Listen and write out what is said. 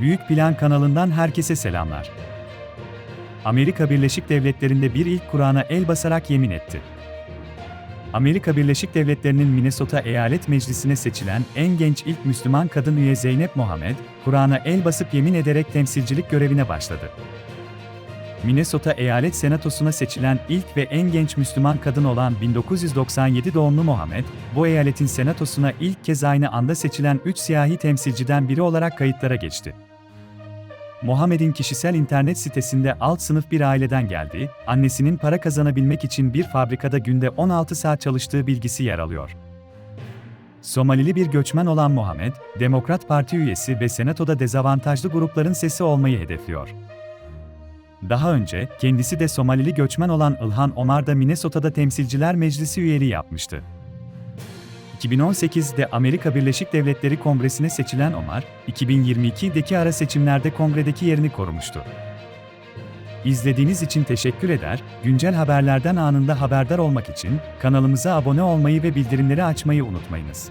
Büyük Plan kanalından herkese selamlar. Amerika Birleşik Devletleri'nde bir ilk Kur'an'a el basarak yemin etti. Amerika Birleşik Devletleri'nin Minnesota Eyalet Meclisi'ne seçilen en genç ilk Müslüman kadın üye Zeynep Mohamed, Kur'an'a el basıp yemin ederek temsilcilik görevine başladı. Minnesota Eyalet Senatosu'na seçilen ilk ve en genç Müslüman kadın olan 1997 doğumlu Mohamed, bu eyaletin senatosuna ilk kez aynı anda seçilen 3 siyahi temsilciden biri olarak kayıtlara geçti. Mohamed'in kişisel internet sitesinde alt sınıf bir aileden geldiği, annesinin para kazanabilmek için bir fabrikada günde 16 saat çalıştığı bilgisi yer alıyor. Somalili bir göçmen olan Mohamed, Demokrat Parti üyesi ve senatoda dezavantajlı grupların sesi olmayı hedefliyor. Daha önce, kendisi de Somalili göçmen olan İlhan Omar da Minnesota'da Temsilciler Meclisi üyeliği yapmıştı. 2018'de Amerika Birleşik Devletleri Kongresi'ne seçilen Omar, 2022'deki ara seçimlerde kongredeki yerini korumuştu. İzlediğiniz için teşekkür eder, güncel haberlerden anında haberdar olmak için kanalımıza abone olmayı ve bildirimleri açmayı unutmayınız.